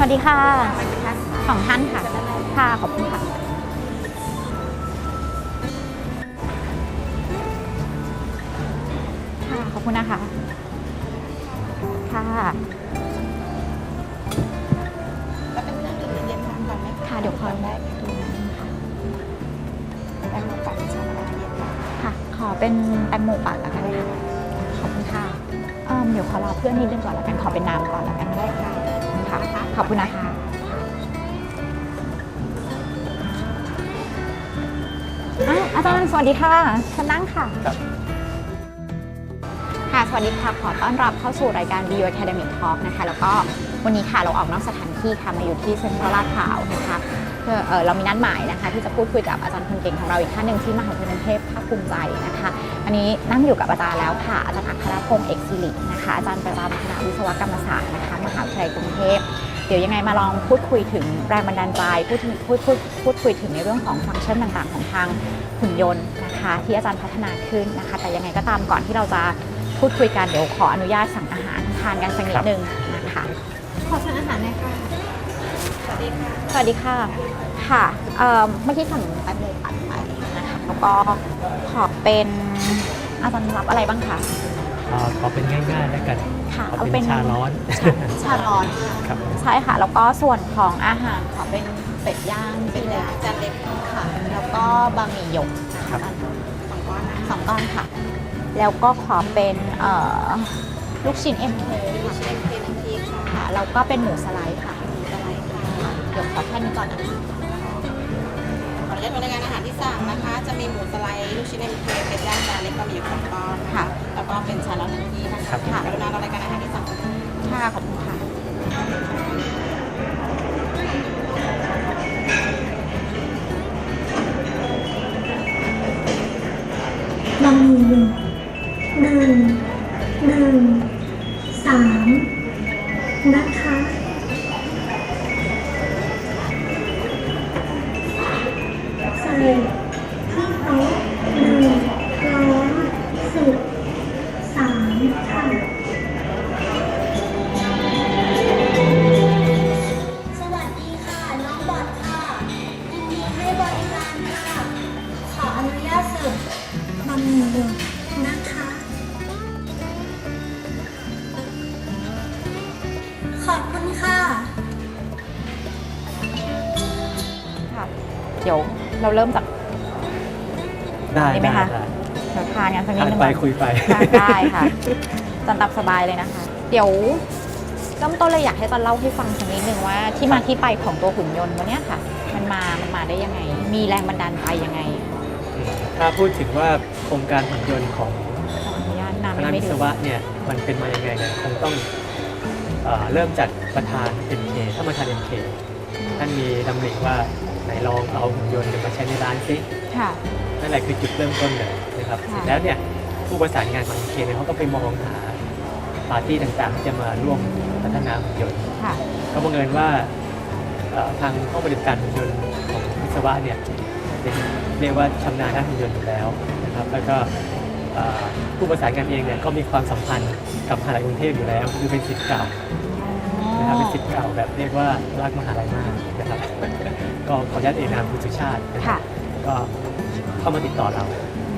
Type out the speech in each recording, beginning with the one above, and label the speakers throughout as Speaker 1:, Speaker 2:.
Speaker 1: วัสดีค่ะสองท่านค่ะ ค่ะ ขอบคุณค่ะ ค่ะ ขอบคุณนะคะ ค่ะ
Speaker 2: แล้วเป็นเครื่องดื่มเย็นๆทานก่อนไหม
Speaker 1: ค่ะ เดี๋ยวขอ
Speaker 2: ได้
Speaker 1: ดูค่ะ
Speaker 2: แตงโมปั่นชาลาเย็นค่ะ
Speaker 1: ค่ะ ขอเป็นแตงโมปั่นแล้วกันค่ะ ขอบคุณค่ะเอิ่มเดี๋ยวขอรอเพื่อนนิดนึงก่อนแล้วกัน ขอเป็นน้ำก่อนแล้วกัน
Speaker 2: ได้ค่ะ
Speaker 1: ค่ะ ขอบคุณนะคะอะอาจารย์สวัสดีค่ะเชิญนั่งค่ะ
Speaker 3: ครับ
Speaker 1: ค่ะ สวัสดีค่ะ ขอต้อนรับเข้าสู่รายการ Bio Academic Talk นะคะ แล้วก็วันนี้ค่ะเราออกนอกสถานที่ค่ะ มาอยู่ที่เซ็นทรัลลาดพร้าวนะคะเพื่อเออเรามีนัดหมายนะคะ ที่จะพูดคุยกับอาจารย์คนเก่งของเราอีกท่านหนึ่งที่มหาวิทยาลัยกรุงเทพภาคภูมิใจนะคะ อันนี้นั่งอยู่กับอาจารย์แล้วค่ะ อาจารย์อัครพงศ์เอกศิรินะคะ อาจารย์ประจำคณะวิศวกรรมศาสตร์นะคะ มหาวิทยาลัยกรุงเทพ เดี๋ยวยังไงมาลองพูดคุยถึงแรงบันดาลใจ พูดถึงพูดพูดพูดคุยถึงในเรื่องของฟังก์ชันต่างๆ ของทางหุ่นยนต์นะคะ ที่อาจารย์พัฒนาขึ้นนะคะ แต่ยังไงก็ตามก่อนที่เราจะพูดคุยกันเดี๋ยวขออนุญาตสั่งอาหารทานกันสักนิดนึงนะคะ ขอสั่งอาหารหน่อยค่ะ
Speaker 2: สวัสดีค่ะ
Speaker 1: สวัสดีค่ะ ค่ะเอ่อเมื่อกี้สั่งแตงโมปั่นไปนะคะแล้ว ก็ขอเป็นอาจารย์รับอะไรบ้างคะ
Speaker 3: เอ่อขอเป็นง่ายๆแล้วกัน
Speaker 1: ค่ะ
Speaker 3: ขอ
Speaker 1: เอา
Speaker 3: เป็
Speaker 1: เป็น
Speaker 3: นชาร้อน
Speaker 1: ชาร้อน
Speaker 3: ครับ
Speaker 1: ใช่ค่ะ แล้วก็ส่วนของอาหารขอเป็นเป็ดย่าง
Speaker 2: เป็นยาจานเล็ก
Speaker 1: ค่ะ แล้วก็บะหมี่หยกนะ
Speaker 3: ครั
Speaker 1: คะ
Speaker 3: บ
Speaker 2: สองก้อนนะ
Speaker 1: สองก้อนค่ะ แล้วก็ขอเป็นเอ่อลูกชิ้นเอ็มเค
Speaker 2: ลูกชิ้นเทน้ำพริกค่ะ
Speaker 1: ค่ะแล้วก็เป็นหมูสไลด์ค่ะ
Speaker 2: อะไรค่ะ
Speaker 1: เดี๋ยวขอแค่นี้ก่อนนะคะ
Speaker 2: ขออนุญาตรายงานอาหารที่ สั่งนะคะ จะมีหมูสไลด์ลูกชิ้นเอ็มเคเป็นย่างจานเล็กบะหมี่สองก้อนนะคะแล้วก็เป็นชาร้อนหนึ่งที่นะ
Speaker 3: ครั
Speaker 2: คะ
Speaker 3: บ
Speaker 2: กรุณารายการอาหารที่สั่ง
Speaker 1: ค่ะขอบคุณค่ะ
Speaker 4: บะหมี่หนึ่งห
Speaker 1: เราเริ่มจาก
Speaker 3: ได้
Speaker 1: ดีไหม
Speaker 3: ได้
Speaker 1: คะ
Speaker 3: ได้
Speaker 1: เดี๋ยวทานกันสักนิด
Speaker 3: ทาน
Speaker 1: นึง
Speaker 3: ไป
Speaker 1: ก่อน
Speaker 3: คุยไป
Speaker 1: ค่ะได้ค่ะ จันตับสบายเลยนะคะ เดี๋ยวเริ่มต้นเลยอยากให้จันเล่าให้ฟังสักนิดนึงว่า ที่มาที่ไปของตัวหุ่นยนต์วันเนี้ยค่ะ มันมา มันมาได้ยังไง มีแรงบันดาลใจยังไง
Speaker 3: อืมถ้าพูดถึงว่าโครงการหุ่นยนต์ของ
Speaker 1: ขออนุญาตน้ำ
Speaker 3: ค
Speaker 1: ยัง
Speaker 3: ณะ
Speaker 1: ไม่
Speaker 3: วิ
Speaker 1: ดื่
Speaker 3: ศ
Speaker 1: ม
Speaker 3: วะเนี่ยมันเป็นมายังไงเนี่ยคงต้องเอ่อเริ่มจากประธาน MK ถ้าประธาน MK ท่านมีดำริว่า ไหนลองเอาหุ่นยนต์มาใช้ในร้านซิ
Speaker 1: ค่ะ
Speaker 3: นั่นแหละคือจุดเริ่มต้นเลยนะครับ
Speaker 1: ค่ะ
Speaker 3: เสร็จแล้วเนี่ยผู้ประสานงานของ MK เนี่ยเขาก็ไปมองหาปาร์ตี้ต่างๆที่จะมาร่วมพัฒนาหุ่นยนต์
Speaker 1: ค่ะ
Speaker 3: ก็บังเอิญว่าเอ่อทางห้องปฏิบัติการหุ่นยนต์ของวิศวะเนี่ยเป็นเรียกว่าชำนาญด้านหุ่นยนต์อยู่แล้วนะครับแล้วก็เอ่อผู้ประสานงานเองเนี่ยก็มีความสัมพันธ์กับมหาลัยกรุงเทพอยู่แล้ว คือเป็นศิษย์เก่านะครับเป็นศิษย์เก่าแบบเรียกว่ารักมหาลัยมากนะครับ ก็ขออนุญาตเอ่ยนามคุณสุชาตินะครั
Speaker 1: ค่ะ
Speaker 3: บก็เข้ามาติดต่อเรา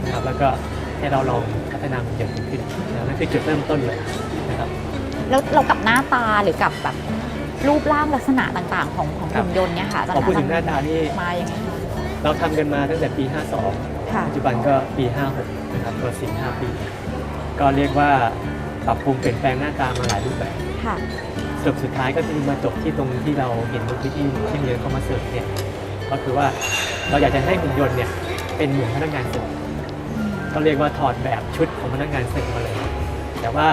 Speaker 3: นะครับแล้วก็ให้เราลองพัฒนาหุ่นยนต์ขึ้นนะครับนั่นคือจุดเริ่มต้นเลยนะครับ
Speaker 1: แล้วเรากับหน้าตาหรือกับแบบรูปร่างลักษณะต่างๆ ของของ
Speaker 3: ครับ
Speaker 1: หุ่นยนต์เนี่ยค่ะอาจาร
Speaker 3: พอ
Speaker 1: ย์
Speaker 3: พูดถึงหน้าตานี่
Speaker 1: มายังไงคะ
Speaker 3: เราทำกันมาตั้งแต่ปี 52
Speaker 1: ค่ะ
Speaker 3: ปัจจุบันก็ปี 56 นะครับตัวสี่ห้าปี ก็เรียกว่าปรับปรุงเปลี่ยนแปลงหน้าตามาหลายรูปแบบ
Speaker 1: ค่ะ
Speaker 3: สรุปสุดท้ายก็คือมาจบที่ตรงที่เราเห็นเมื่อกี้ที่ที่เงินเข้ามาเสิร์ฟเนี่ยก็คือว่าเราอยากจะให้หุ่นยนต์เนี่ยเป็นเหมือนพนักงานเสิร์ฟก็เรียกว่าถอดแบบชุดของพนักงานเสิร์ฟมาเลย แต่ว่า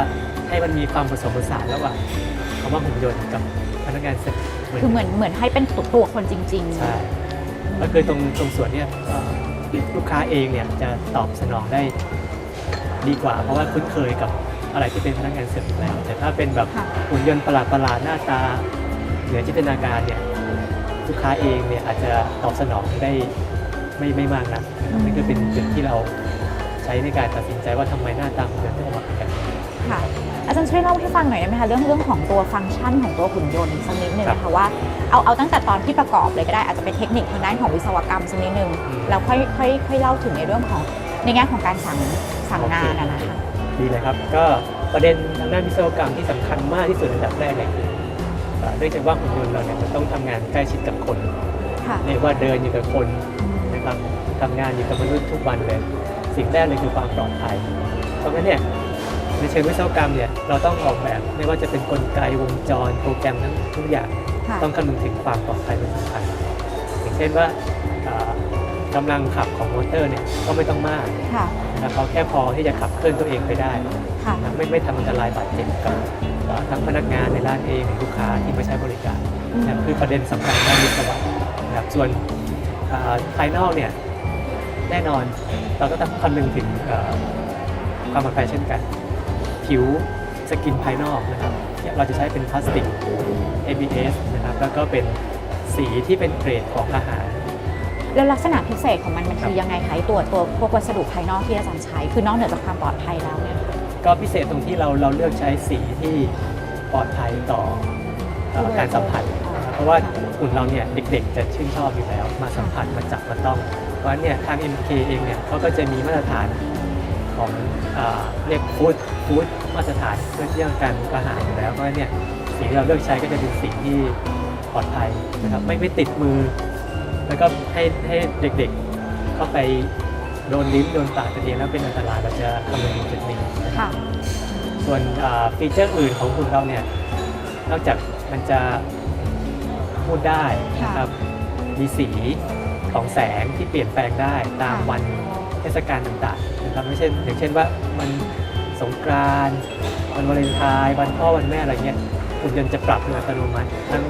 Speaker 3: ให้มันมีความผสมผสานระหว่างคำว่าหุ่นยนต์กับพนักงานเสิร์ฟ
Speaker 1: คือเหมือนเหมือนให้เป็นตัวตัวคนจริง
Speaker 3: ใช่ก็คือตรงตรงส่วนเนี้ยเอ่อลูกค้าเองเนี่ยจะตอบสนองได้ดีกว่า เพราะว่าคุ้นเคยกับ อะไรที่เป็นพนักงานเสิร์ฟอยู่แล้ว แต่ถ้าเป็นแบบ
Speaker 1: ค่ะ
Speaker 3: หุ่นยนต์ประหลาดประหลาดๆหน้าตาเหนือจินตนาการเนี่ยลูกค้าเองเนี่ยอาจจะตอบสนองได้ไม่ไม่มากนะนะครับนี่ก็เป็นจุดที่เราใช้ในการตัดสินใจว่าทำไมหน้าตาหุ่นยนต์ถึงออกมาเป็นแบบนี้
Speaker 1: ค่ะอาจารย์ช่วยเล่าให้ฟังหน่อยได้ไหมคะเรื่องเรื่องของตัวฟังก์ชันของตัวหุ่นยนต์สักนิดนึงนะคะว่าเอาเอาตั้งแต่ตอนที่ประกอบเลยก็ได้อาจจะเป็นเทคนิคทางด้านของวิศวกรรมสักนิดนึง
Speaker 3: อืม
Speaker 1: แล้วค่อยค่อยค่อยเล่าถึงในเรื่องของในแง่ของการสั่งสั่งงานอะนะคะ
Speaker 3: ดีเลยครับ ก็ประเด็นทางด้านวิศวกรรมที่สำคัญมากที่สุดอันดับแรกเนี่ยคือเอ่อเนื่องจากว่าหุ่นยนต์เราเนี่ยมันต้องทำงานใกล้ชิดกับคน
Speaker 1: ค่ะ
Speaker 3: เรียกว่าเดินอยู่กับคนนะครับทำงานอยู่กับมนุษย์ทุกวันเลย สิ่งแรกเลยคือความปลอดภัย เพราะงั้นเนี่ยในเชิงวิศวกรรมเนี่ยเราต้องออกแบบไม่ว่าจะเป็นกลไกวงจร โปรแกรมทั้งทุกอย่าง
Speaker 1: ค่ะ
Speaker 3: ต้องคำนึงถึงความปลอดภัยเป็นสำคัญอย่างเช่นว่าเอ่อ กำลังขับของมอเตอร์เนี่ยก็ไม่ต้องมาก
Speaker 1: ค่ะ
Speaker 3: นะครับเขาแค่พอที่จะขับเคลื่อนตัวเองไปได้
Speaker 1: ค่ะ
Speaker 3: นะไม่ไม่ทำอันตรายบาดเจ็บกับเอ่อทั้งพนักงานในร้านเองหรือลูกค้าที่มาใช้บริการ
Speaker 1: อืม
Speaker 3: นะคือประเด็นสำคัญด้านวิศวะนะครับส่วนเอ่อภายนอกเนี่ยแน่นอนเราก็ต้องคำนึงถึงเอ่อความปลอดภัยเช่นกัน ผิวสกินภายนอกนะครับเนี่ยเราจะใช้เป็นพลาสติก ABS นะครับแล้วก็เป็นสีที่เป็นเกรดของอาหาร
Speaker 1: แล้วลักษณะพิเศษของมันมัน
Speaker 3: ครับ
Speaker 1: คือยังไงคะไอ้ตัวตัวพวกวัสดุภายนอกที่อาจารย์ใช้ คือนอกเหนือจากความปลอดภัยแล้วเนี่ย
Speaker 3: ก็พิเศษตรงที่เราเราเลือกใช้สีที่ปลอดภัยต่อเอ่อการสัมผัสนะครับเพราะว่าหุ่นเราเนี่ยเด็ก ๆ จะชื่นชอบอยู่แล้ว มาสัมผัสมาจับมาต้องเพราะฉะนั้นเนี่ยทาง MK เองเนี่ยเขาก็จะมีมาตรฐานของเอ่อเรียกฟู้ดฟู้ดมาตรฐานเพื่อเรื่องการอาหารอยู่แล้วเพราะฉะนั้นเนี่ยสีที่เราเลือกใช้ก็จะเป็นสีที่ปลอดภัยนะครับไม่ไม่ติดมือ แล้วก็ให้ให้เด็กๆเข้าไปโดนลิ้นโดนปากตัวเองแล้วเป็นอันตรายเราจะคำนึงถึงจุดนี้นะครับ
Speaker 1: ค่ะ
Speaker 3: ส่วนอ่าฟีเจอร์อื่นของหุ่นเราเนี่ยนอกจากมันจะพูดได้นะครับมีสีของแสงที่เปลี่ยนแปลงได้ตาม
Speaker 1: ค่ะ
Speaker 3: วันเทศกาลต่างๆนะครับไม่ใช่อย่างเช่นว่ามันสงกรานต์วันวาเลนไทน์วันพ่อวันแม่อะไรเงี้ยหุ่นยนต์จะปรับโดยอัตโนมัติทั้ง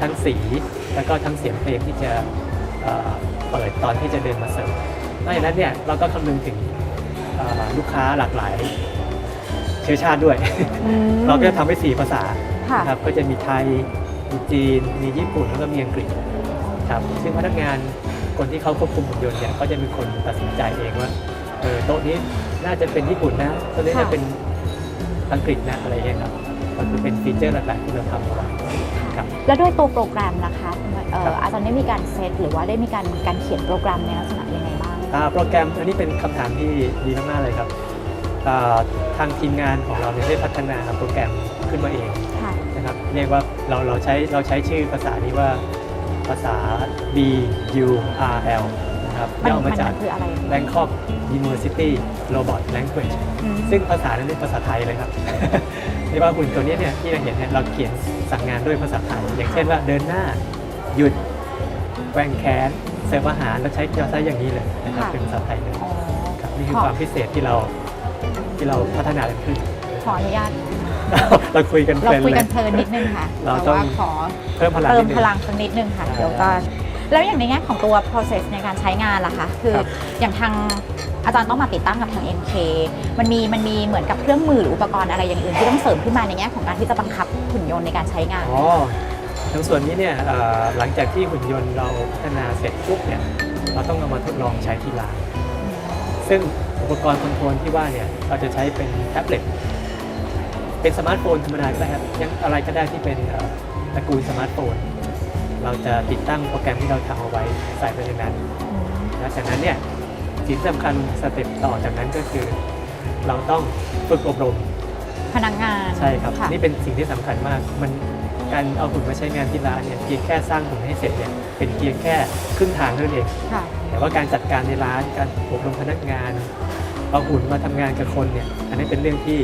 Speaker 3: ทั้งสีแล้วก็ทั้งเสียงเพลงที่จะ เอ่อเปิดตอนที่จะเดินมาเสิร์ฟนอกจากนั้นเนี่ยเราก็คำนึงถึงเอ่อลูกค้าหลากหลาย เชื้อชาติด้วย
Speaker 1: อืม
Speaker 3: เราก็จะทำให้สี่ภาษา
Speaker 1: ค่ะ
Speaker 3: นะครับก็จะมีไทย มีจีน มีญี่ปุ่นแล้วก็มีอังกฤษครับซึ่งพนักงานคนที่เขาควบคุมหุ่นยนต์เนี่ยก็จะเป็นคนตัดสินใจเองว่าเออโต๊ะนี้น่าจะเป็นญี่ปุ่นนะโต๊ะนี้
Speaker 1: ค่ะ
Speaker 3: จะเป็นอังกฤษนะอะไรอย่างเงี้ยครับก็คือเป็นฟีเจอร์หลักๆที่เราทำเอาไว้ครับ
Speaker 1: แล้วด้วยตัวโปรแกรมล่ะคะเอ่อ
Speaker 3: ครับ
Speaker 1: อาจารย์ได้มีการเซตหรือว่าได้มีการการเขียนโปรแกรมในลักษณะยังไงบ้าง
Speaker 3: อ่าโปรแกรมอันนี้เป็นคำถามที่ดีมากๆเลยครับอ่าทางทีมงานของเราเนี่ยได้พัฒนาโปรแกรมขึ้นมาเอง
Speaker 1: ค่ะ
Speaker 3: นะครับเรียกว่าเราเราใช้เราใช้ชื่อภาษานี้ว่าภาษา B U R L นะครับ
Speaker 1: มัน
Speaker 3: ย่อ
Speaker 1: มั
Speaker 3: มานจาก
Speaker 1: คืออะไร
Speaker 3: Bangkok University Robot Language
Speaker 1: อืม
Speaker 3: ซึ่งภาษานั้นเป็นภาษาไทยเลยครับ เรียกว่าหุ่นตัวเนี้ยเนี่ยที่เราเห็นเนี่ยเราเขียนสั่งงานด้วยภาษาไทย อย่างเช่นว่าเดินหน้าหยุดแกว่งแขนเสิร์ฟอาหารเราใช้เราใช้อย่างนี้เลยนะครับ
Speaker 1: ค่ะ
Speaker 3: เป็นภาษาไทยเลย
Speaker 1: อ๋อ
Speaker 3: ครับนี่คือ
Speaker 1: ขอ
Speaker 3: ความพิเศษที่เราที่เราพัฒนากันขึ้น
Speaker 1: ขออนุญาต
Speaker 3: เราคุยกัน
Speaker 1: เรา
Speaker 3: เพลิน
Speaker 1: คุย
Speaker 3: เล
Speaker 1: กั
Speaker 3: ย
Speaker 1: นเพลินนิดนึงค่ะ
Speaker 3: เรา
Speaker 1: แต่
Speaker 3: ต้อง
Speaker 1: ว่าขอ
Speaker 3: เพิ่มพลัง
Speaker 1: เติ
Speaker 3: นิ
Speaker 1: ม
Speaker 3: ดนึ
Speaker 1: พ
Speaker 3: ง
Speaker 1: ลังสักนิดนึงค่ะ
Speaker 3: ได้
Speaker 1: เดี๋ยวก็ แล้วอย่างในแง่ของตัว process ในการใช้งานล่ะคะคือ
Speaker 3: ครับ
Speaker 1: อย่างทางอาจารย์ต้องมาติดตั้งกับทาง MK มันมีมันมีเหมือนกับเครื่องมือหรืออุปกรณ์อะไรอย่างอื่นที่ต้องเสริมขึ้นมาในแง่ของการที่จะบังคับหุ่นยนต์ในการใช้งาน
Speaker 3: อ๋อทางส่วนนี้เนี่ยเอ่อหลังจากที่หุ่นยนต์เราพัฒนาเสร็จปุ๊บเนี่ยเราต้องเอามาทดลองใช้ที่ร้าน ซึ่งอุปกรณ์คอนโทรลที่ว่าเนี่ยเราจะใช้เป็นแท็บเล็ตเป็นสมาร์ทโฟนธรรมดาก็ได้ครับยังอะไรก็ได้ที่เป็นเอ่อตระกูลสมาร์ทโฟน เราจะติดตั้งโปรแกรมที่เราทำเอาไว้ใส่ไปในนั้นแล้วจากนั้นเนี่ยสิ่งที่สำคัญสเต็ปต่อจากนั้นก็คือ เราต้องฝึกอบรม
Speaker 1: พนักงาน
Speaker 3: ใช่ครับะนี่เป็นสิ่งที่สำคัญมาก มันการเอาหุ่นมาใช้งานที่ร้านเนี่ยเพียงแค่สร้างหุ่นให้เสร็จเนี่ยเป็นเพียงแค่ครึ่งทางเท่านั้นเอง
Speaker 1: ค่ะ
Speaker 3: แต่ว่าการจัดการในร้านการอบรมพนักงานเอาหุ่นมาทำงานกับคนเนี่ยอันนี้เป็นเรื่องที่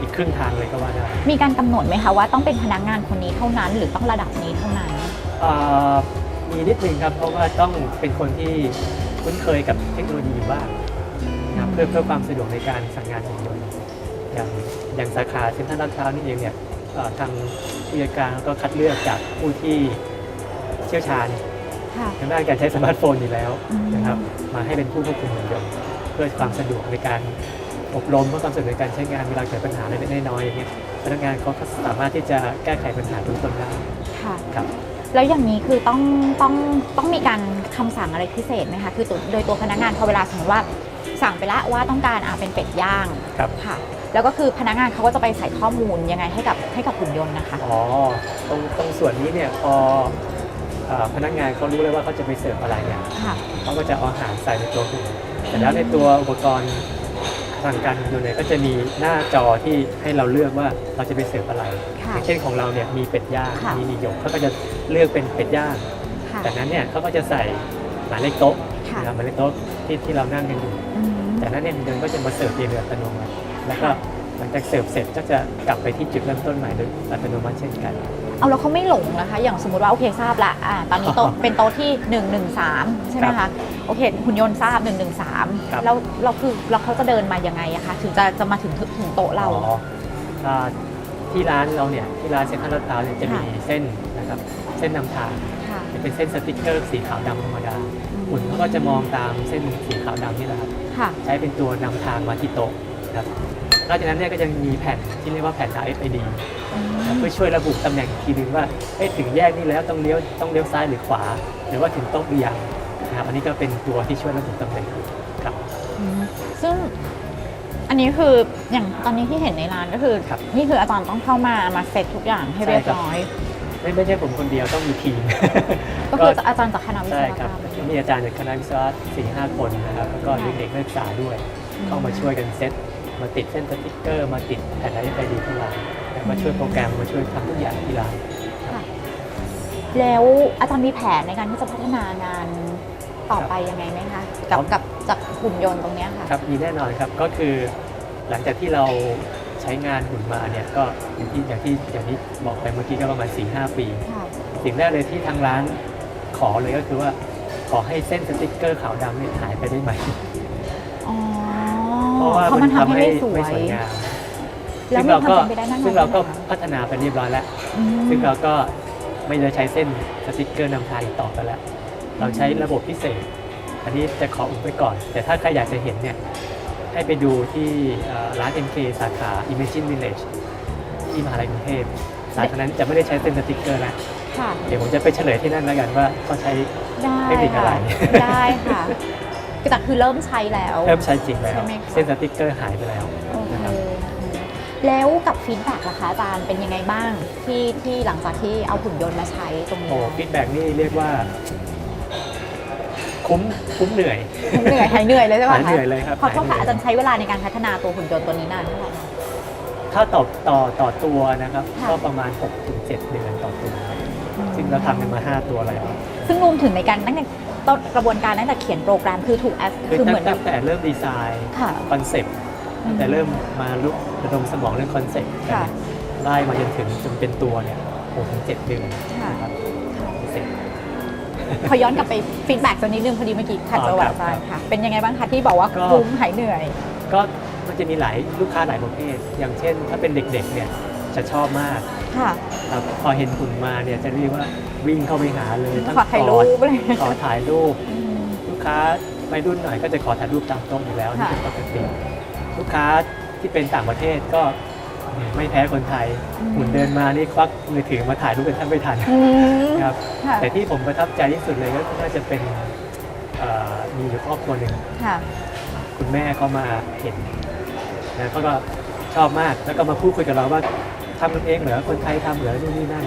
Speaker 3: อีกครึ่งทางเลยก็ว่าได้
Speaker 1: มีการกำหนดไหมคะว่าต้องเป็นพนักงานคนนี้เท่านั้น หรือต้องระดับนี้เท่านั้น
Speaker 3: เอ่อ มีนิดนึงครับเพราะว่าต้องเป็นคนที่คุ้นเคยกับเทคโนโลยีอยู่บ้างนะครับเพื่อเพื่อความสะดวกในการสั่งงานหุ่นยนต์อย่างอย่างสาขาเซ็นทรัลลาดพร้าวนี่เองเนี่ยเอ่อทางผู้จัดการก็คัดเลือกจากผู้ที่เชี่ยวชาญ
Speaker 1: ค่ะ
Speaker 3: ทางด้านการใช้สมาร์ทโฟนอยู่แล้ว
Speaker 1: อืม
Speaker 3: นะครับมาให้เป็นผู้ควบคุมหุ่นยนต์เพื่อความสะดวกในการอบรมเพื่อความสะดวกในการใช้งานเวลาเกิดปัญหาเล็กๆน้อยๆอย่างเงี้ยพนักงานเขาก็สามารถที่จะแก้ไขปัญหาทุกต้นได้
Speaker 1: ค่ะ
Speaker 3: ครับ
Speaker 1: แล้วอย่างนี้คือต้องต้องต้องมีการคำสั่งอะไรพิเศษไหมคะคือตัวโดยตัวพนักงานพอเวลาสมมติว่าสั่งไปละว่าต้องการอ่าเป็นเป็ดย่าง
Speaker 3: ครับ
Speaker 1: ค่ะ แล้วก็คือพนักงานเขาก็จะไปใส่ข้อมูลยังไงให้กับให้กับหุ่นยนต์นะคะ
Speaker 3: อ๋อตรงตรงส่วนนี้เนี่ยพอเอ่อพนักงานเขารู้เลยว่าเขาจะไปเสิร์ฟอะไรเนี่ย
Speaker 1: ค่ะ
Speaker 3: เขาก็จะเอาอาหารใส่ในตัวหุ่นแต่แล้วในตัวอุปกรณ์ ทางการดูเนี่ยก็จะมีหน้าจอที่ให้เราเลือกว่าเราจะไปเสิร์ฟอะไร
Speaker 1: ค่ะ
Speaker 3: อย่างเช่นของเราเนี่ยมีเป็ดย่าง
Speaker 1: ค่ะ
Speaker 3: มีหยกเขาก็จะเลือกเป็นเป็ดย่าง
Speaker 1: ค่ะ
Speaker 3: จากนั้นเนี่ยเขาก็จะใส่หมายเลขโต๊ะ
Speaker 1: ค่ะ
Speaker 3: นะครับหมายเลขโต๊ะที่ที่เรานั่งกันอยู่
Speaker 1: อืม
Speaker 3: จากนั้นเนี่ยหุ่นยนต์ก็จะมาเสิร์ฟเองโดยอัตโนมัติแล้วก็หลังจากเสิร์ฟเสร็จก็จะกลับไปที่จุดเริ่มต้นใหม่โดยอัตโนมัติเช่นกัน
Speaker 1: เอาแล้วเขาไม่หลงนะคะ อย่างสมมติว่าโอเคทราบละอ่าตอนนี้โต๊ะเป็นโต๊ะที่ 113 ใช่ไหม
Speaker 3: ครั
Speaker 1: คะ
Speaker 3: บ
Speaker 1: โอเคหุ่นยนต์ทราบ
Speaker 3: ครับ
Speaker 1: 113 แล้วเราคือเราเขาจะเดินมายังไงอะคะถึงจะจะมาถึงถึงถึงโต๊ะเรา
Speaker 3: อ๋ออ่าที่ร้านเราเนี่ยที่ร้านเซ็นทรัลลาดพร้าวเนี่ยจะมี
Speaker 1: ค่ะ
Speaker 3: เส้นนะครับเส้นนำทาง
Speaker 1: ค่ะ
Speaker 3: จะเป็นเส้นสติ๊กเกอร์สีขาวดำธรรมดาหุ่นเขาก็จะมองตามเส้นสีขาวดำนี่แหละครับ
Speaker 1: ค่ะ
Speaker 3: ใช้เป็นตัวนำทางมาที่โต๊ะนะครับ นอกจากนั้นเนี่ยก็ยังมีแผ่นที่เรียกว่าแผ่น RFID นะเพื่อช่วยระบุตำแหน่งอีกทีนึงว่าเอ๊ะถึงแยกนี้แล้วต้องเลี้ยวต้องเลี้ยวซ้ายหรือขวา หรือว่าถึงโต๊ะหรือยังนะครับอันนี้ก็เป็นตัวที่ช่วยระบุตำแหน่งครับ
Speaker 1: อืมซึ่งอันนี้คืออย่างตอนนี้ที่เห็นในร้านก็คือ
Speaker 3: ครับ
Speaker 1: นี่คืออาจารย์ต้องเข้ามามาเซ็ตทุกอย่างให้
Speaker 3: ใช่
Speaker 1: เรียบ
Speaker 3: ครับ
Speaker 1: ร้อย
Speaker 3: ไม่ไม่ใช่ผมคนเดียวต้องมีทีม
Speaker 1: ก็คืออาจารย์จากคณะวิศ
Speaker 3: ใช่
Speaker 1: ว
Speaker 3: ค
Speaker 1: กร
Speaker 3: รั
Speaker 1: ร
Speaker 3: บ
Speaker 1: ม
Speaker 3: มีอาจารย์จากคณะวิศวะสี่ห้าคนนะครับแล้วก็เด็กๆนักศึกษาด้วยเข้ามาช่วยกันเซต มาติดเส้นสติ๊กเกอร์ มาติดแผ่น RFID ที่ร้านแล้วมาช่วยโปรแกรมมาช่วยทำทุกอย่างที่ร้าน
Speaker 1: ค่ะแล้วอาจารย์มีแผนในการที่จะพัฒนางานต่อไปยังไงไหมคะกับกับจากหุ่นยนต์ตรงเนี้ยค่ะ
Speaker 3: ครับมีแน่นอนครับก็คือหลังจากที่เราใช้งานหุ่นมาเนี่ยก็อย่างที่อย่างที่อย่างที่บอกไปเมื่อกี้ก็ประมาณ4-5หปี
Speaker 1: ค่ะ
Speaker 3: สิ่งแรกเลยที่ทางร้านขอเลยก็คือว่าขอให้เส้นสติ๊กเกอร์ขาวดำเนี่ยหายไปได้ไหม
Speaker 1: อ๋อ
Speaker 3: เพราะว่า
Speaker 1: เพราะมันทำให้ไม่สวย
Speaker 3: ไม่สวยงาม
Speaker 1: แล้ว
Speaker 3: ซึ่งเราก็
Speaker 1: มันทำเป็นไปได้มากน้อย
Speaker 3: ซึ่งเราก็
Speaker 1: แค่ไหนคะ
Speaker 3: พัฒนาไปเรียบร้อยแล้ว
Speaker 1: อืม
Speaker 3: ซึ่งเราก็ไม่ได้ใช้เส้นสติ๊กเกอร์นำทางอีกต่อไปแล้ว เราใช้ระบบพิเศษ อันนี้จะขออุบไว้ก่อน แต่ถ้าใครอยากจะเห็นเนี่ย ให้ไปดูที่เอ่อร้าน MK สาขา Imagine Village ที่มหาลัยกรุงเทพ สาขานั้นจะไม่ได้ใช้เส้นสติ๊กเกอร์แล้ว
Speaker 1: ค่ะ
Speaker 3: เดี๋ยวผมจะไปเฉลยที่นั่นแล้วกันว่าเขาใช้
Speaker 1: ได้
Speaker 3: เทคนิคอะไร
Speaker 1: ค่ะ ได้ค่ะ แต่คือเริ่มใช้แล้ว
Speaker 3: เริ่มใช้จริงแล้ว
Speaker 1: ใช่ไหมคะ
Speaker 3: เส้นสติ๊กเกอร์หายไปแล้ว
Speaker 1: โอเค
Speaker 3: นะครับ
Speaker 1: แล้วกับฟีดแบ็กล่ะคะอาจารย์เป็นยังไงบ้างที่ที่หลังจากที่เอาหุ่นยนต์มาใช้ตรงนี้
Speaker 3: โอ้ฟีดแบ็กนี่เรียกว่า คุ้มคุ้มเหนื่อย
Speaker 1: เหนื่อยหายเหนื่อยเลยใช่ไหม
Speaker 3: หายเหนื่อยเลยครับ
Speaker 1: ขอโทษค่ะ
Speaker 3: หายเหนื่อย
Speaker 1: อาจารย์ใช้เวลาในการพัฒนาตัวหุ่นยนต์ตัวนี้นานเท่าไหร่คะ
Speaker 3: ถ้าต่อต่อต่อตัวนะครับ
Speaker 1: ค่ะ
Speaker 3: ก็ประมาณ6-7เดือนต่อตัวซึ่งเราทำกันมา 5 ตัวแล้ว
Speaker 1: ซึ่งรวมถึงในการตั้งแต่ ต้นกระบวนการตั้งแต่เขียนโปรแกรมคือถูกแอส
Speaker 3: คือ
Speaker 1: คือเห
Speaker 3: ตั้
Speaker 1: มืองนแบ
Speaker 3: ตั้
Speaker 1: บ
Speaker 3: งแต่เริ่มดีไซน์
Speaker 1: ค่ะ
Speaker 3: คอนเซปต์ตั้งแต่เริ่มมาลุกระดมสมองเรื่องคอนเซปต์
Speaker 1: ค่ะ
Speaker 3: ไล่มาจนถึงจนเป็นตัวเนี่ย6ถึง7เดือน
Speaker 1: ค่ะ
Speaker 3: นะครับเสร็จ
Speaker 1: ขอย้อนกลับไปฟีดแบ็กตัวนี้นึงพอดีเมื่อกี้ขัด
Speaker 3: อ๋อ
Speaker 1: จังหวะ
Speaker 3: ครับ
Speaker 1: อาจารย์ค่ะ เป็นยังไงบ้างคะที่บอกว่า
Speaker 3: ก็
Speaker 1: คุ้มหายเหนื่อย
Speaker 3: ก็มันจะมีหลายลูกค้าหลายประเภท อย่างเช่น ถ้าเป็นเด็กๆเนี่ยจะชอบมาก
Speaker 1: ค่ะ
Speaker 3: ครับพอเห็นหุ่นมาเนี่ยจะเรียกว่าวิ่งเข้าไปหาเลยทั้ง
Speaker 1: ขอถ่ายรูปเลย
Speaker 3: ขอถ่ายรูป
Speaker 1: อืม
Speaker 3: ลูกค้าวัยรุ่นหน่อยก็จะขอถ่ายรูปตามโต๊ะอยู่แล้วนี่
Speaker 1: ค่ะ
Speaker 3: เป็นปกติลูกค้าที่เป็นต่างประเทศก็ไม่แพ้คนไทยหุ่นเดินมานี่ควักมือถือมาถ่ายรูปกันแทบไม่ทัน
Speaker 1: อืม
Speaker 3: ครับ
Speaker 1: ค่ะ
Speaker 3: แต่ที่ผมประทับใจที่สุดเลยก็น่าจะเป็นเอ่อมีอยู่ครอบครัวหนึ่ง
Speaker 1: ค่ะ
Speaker 3: คุณแม่เขามาเห็นนะเขาก็ชอบมากแล้วก็มาพูดคุยกับเราว่า ทำกันเองเหรอคนไทยทำเหรอนู่นนี่นั่น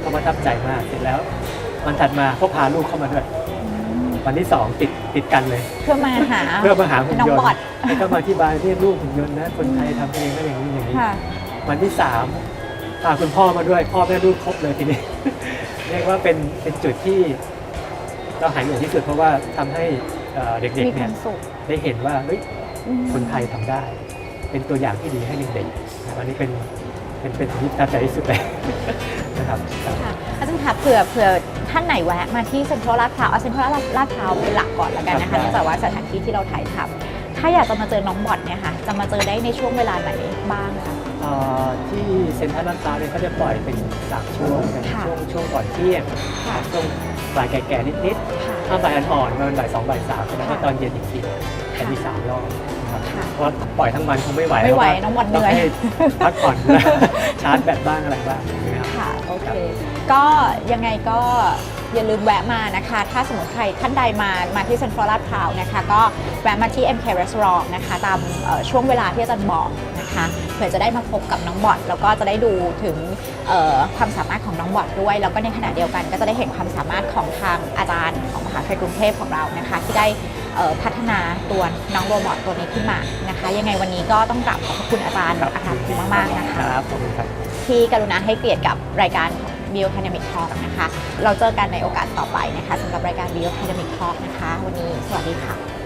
Speaker 3: เขาประทับใจมากเสร็จแล้ววันถัดมาเขาพาลูกเข้ามาด้วยวันที่สองติดติดกันเลย
Speaker 1: เพื่อมาหา
Speaker 3: เพื่อมาหาหุ่น
Speaker 1: น้อง
Speaker 3: ยน
Speaker 1: บอด
Speaker 3: ต์แล้วก็มาที่บายที่ลูกหุ่นยนต์นะ คนไทยทำเองนะอย่างนี้อย่างนี้
Speaker 1: ค่ะ
Speaker 3: วันที่สามพาคุณพ่อมาด้วยพ่อแม่ลูกครบเลยทีนี้เรียกว่าเป็นเป็นจุดที่เราหายเหนื่อยที่สุดเพราะว่าทำให้เอ่อเด็ก
Speaker 1: มี
Speaker 3: ๆ
Speaker 1: ค
Speaker 3: เนี่
Speaker 1: วายมสุข
Speaker 3: ได้เห็นว่าเฮ้ย
Speaker 1: อืม
Speaker 3: คนไทยทำได้ เป็นตัวอย่างที่ดีให้เด็กๆนะครับอันนี้เป็น เป็นเป็นสิ่งที่ประทับใจที่สุดเลยนะครับครับ
Speaker 1: ค่ะอาจารย์คะเผื่อเผื่อท่านไหนแวะมาที่เซ็นทรัลลาดพร้าวเอาเซ็นทรัลลาดพร้าวเป็นหลักก่อนละกันนะ
Speaker 3: ครั
Speaker 1: คะ
Speaker 3: บ
Speaker 1: เนื่องจากว่าสถานที่ที่เราถ่ายทำถ้าอยากจะมาเจอน้องบอดเนี่ยค่ะจะมาเจอได้ในช่วงเวลาไหนบ้างคะ
Speaker 3: เอ่อที่เซ็นทรัลลาดพร้าวเนี่ยเขาจะปล่อยเป็นสามช่วงกัน
Speaker 1: ค่ะ
Speaker 3: ช่วงช่วงก่อนเที่ยง
Speaker 1: ค่ะ
Speaker 3: ช่วงบ่ายแก่ๆนิดๆ
Speaker 1: ค่ะ
Speaker 3: ถ้าบ่ายอ่อนๆมันบ่ายสองบ่ายสามใช่ไหม
Speaker 1: ค่ะ
Speaker 3: ตอนเย็นอีกที แต่มีสามรอบครับ
Speaker 1: ค่ะ
Speaker 3: เพราะว่าปล่อยทั้งวันคงไม่ไหว
Speaker 1: ไม่ไหว
Speaker 3: เพราะา
Speaker 1: น้องบอลเหนื่
Speaker 3: ต้
Speaker 1: อย
Speaker 3: ให้พักผ่อน ชาร์จแบตบ้างอะไรบ้างนะครับ
Speaker 1: ค่ะโอเค ก็ยังไงก็อย่าลืมแวะมานะคะ ถ้าสมมติใครท่านใดมามาที่เซ็นทรัลลาดพร้าวนะคะ ก็แวะมาที่ MK Restaurant นะคะ ตามเอ่อช่วงเวลาที่อาจารย์บอกนะคะนะคะเผื่อจะได้มาพบกับน้องบอดแล้วก็จะได้ดูถึงเอ่อความสามารถของน้องบอดด้วย แล้วก็ในขณะเดียวกันก็จะได้เห็นความสามารถของทางอาจารย์ของมหาวิทยาลัยกรุงเทพของเรานะคะ ที่ได้เอ่อพัฒ นาตัวน้องโรบอทตัวนี้ขึ้นมานะคะ ยังไงวันนี้ก็ต้องกราบขอบพระคุณอาจารย์อาจารย์คุณมาก ๆ นะคะ
Speaker 3: ครับขอบคุณครับ
Speaker 1: ที่กรุณาให้เกียรติกับรายการของ Biodynamic Talk นะคะ เราเจอกันในโอกาสต่อไปนะคะสำหรับรายการ Biodynamic Talk นะคะ วันนี้สวัสดีค่ะ